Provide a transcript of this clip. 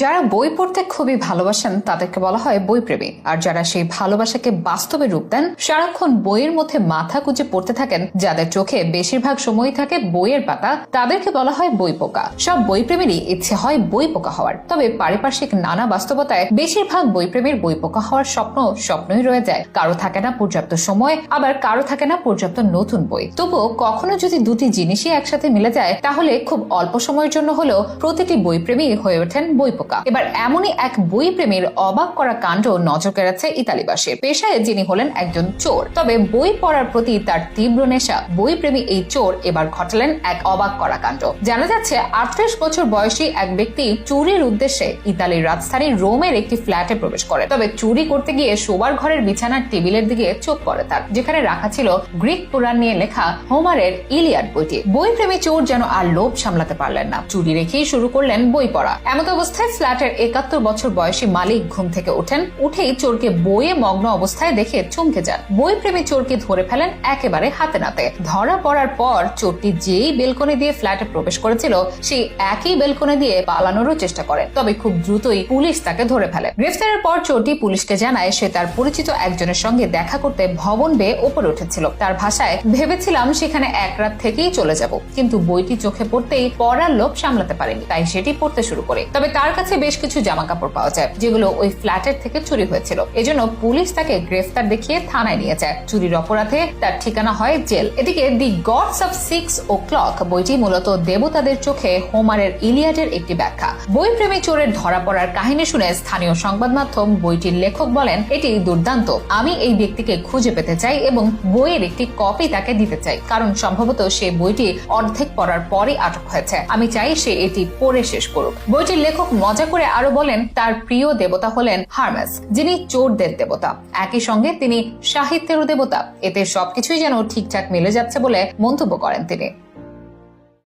যারা বই পড়তে খুবই ভালোবাসেন, তাদেরকে বলা হয় বইপ্রেমী। আর যারা সেই ভালোবাসাকে বাস্তবে রূপ দেন, সারাক্ষণ বইয়ের মধ্যে মাথা কুচে পড়তে থাকেন, যাদের চোখে বেশিরভাগ সময় থাকে বইয়ের পাতা, তাদেরকে বলা হয় বই পোকা সব বইপ্রেমীরই ইচ্ছে হয় বই পোকা হওয়ার। তবে পারিপার্শ্বিক নানা বাস্তবতায় বেশিরভাগ বইপ্রেমীর বই পোকা হওয়ার স্বপ্ন স্বপ্নই রয়ে যায়। কারও থাকে না পর্যাপ্ত সময়, আবার কারও থাকে না পর্যাপ্ত নতুন বই। তবুও কখনো যদি দুটি জিনিসই একসাথে মিলে যায়, তাহলে খুব অল্প সময়ের জন্য হলেও প্রতিটি বইপ্রেমী হয়ে ওঠেন বই পোকা এবার এমনই এক বই প্রেমীর অবাক করা কাণ্ড নজর কেড়েছে ইতালিবাসীর। পেশায় যিনি হলেন একজন চোর। তবে বই পড়ার প্রতি তার তীব্র নেশা। বই প্রেমী এই চোর এবার ঘটালেন এক অবাক করা কাণ্ড। জানা যাচ্ছে, আটত্রিশ বছর বয়সী এক ব্যক্তি চুরির উদ্দেশ্যে ইতালির রাজধানী রোমের একটি ফ্ল্যাটে প্রবেশ করে। তবে চুরি করতে গিয়ে শোবার ঘরের বিছানার টেবিলের দিকে চোখ পড়ে তার, যেখানে রাখা ছিল গ্রিক পুরাণ নিয়ে লেখা হোমারের ইলিয়াড বইটি। বই প্রেমী চোর যেন আর লোভ সামলাতে পারলেন না। চুরি রেখেই শুরু করলেন বই পড়া। এমত অবস্থায় ফ্ল্যাটের একাত্তর বছর বয়সী মালিক ঘুম থেকে ওঠেন। উঠেই চোরকে বইয়ে মগ্ন অবস্থায় দেখে চমকে যান। বই প্রেমী চোরকে ধরে ফেলেন একেবারে হাতে নাতে। ধরা পড়ার পর চোরটি যেই বেলকনি দিয়ে ফ্ল্যাটে প্রবেশ করেছিল, সেই একই বেলকনি দিয়ে পালানোরও চেষ্টা করে তবে খুব দ্রুতই পুলিশ তাকে ধরে ফেলে। গ্রেফতারের পর চোরটি পুলিশকে জানায়, সে তার পরিচিত একজনের সঙ্গে দেখা করতে ভবন বেয়ে ওপরে উঠেছিল। তার ভাষায়, ভেবেছিলাম সেখানে এক রাত থেকেই চলে যাব। কিন্তু বইটি চোখে পড়তেই পড়ার লোভ সামলাতে পারেনি, তাই সেটি পড়তে শুরু করে। তবে তার কাছে বেশ কিছু জামা কাপড় পাওয়া যায়, যেগুলো ওই ফ্ল্যাটের থেকে চুরি হয়েছিল। এজন্য পুলিশ তাকে গ্রেফতার দেখিয়ে থানায় নিয়ে যায়। চুরির অপরাধে তার ঠিকানা হয় জেল। এদিকে the gods of six o'clock বইটি মূলত দেবতাদের চোখে হোমারের ইলিয়াডের একটি ব্যাখ্যা। বই প্রেমী চোরের ধরা পড়ার কাহিনী শুনে স্থানীয় সংবাদ মাধ্যম বইটির লেখক বলেন, এটি দুর্দান্ত। আমি এই ব্যক্তিকে খুঁজে পেতে চাই এবং বইয়ের একটি কপি তাকে দিতে চাই। কারণ সম্ভবত সে বইটি অর্ধেক পড়ার পরই আটক হয়েছে। আমি চাই সে এটি পড়ে শেষ করুক। বইটির লেখক মজা করে আরও বলেন তার প্রিয় দেবতা হলেন হার্মাস যিনি চোরদের দেবতা। একই সঙ্গে তিনি সাহিত্যেরও দেবতা। এতে সবকিছুই যেন ঠিকঠাক মিলে যাচ্ছে বলে মন্তব্য করেন তিনি।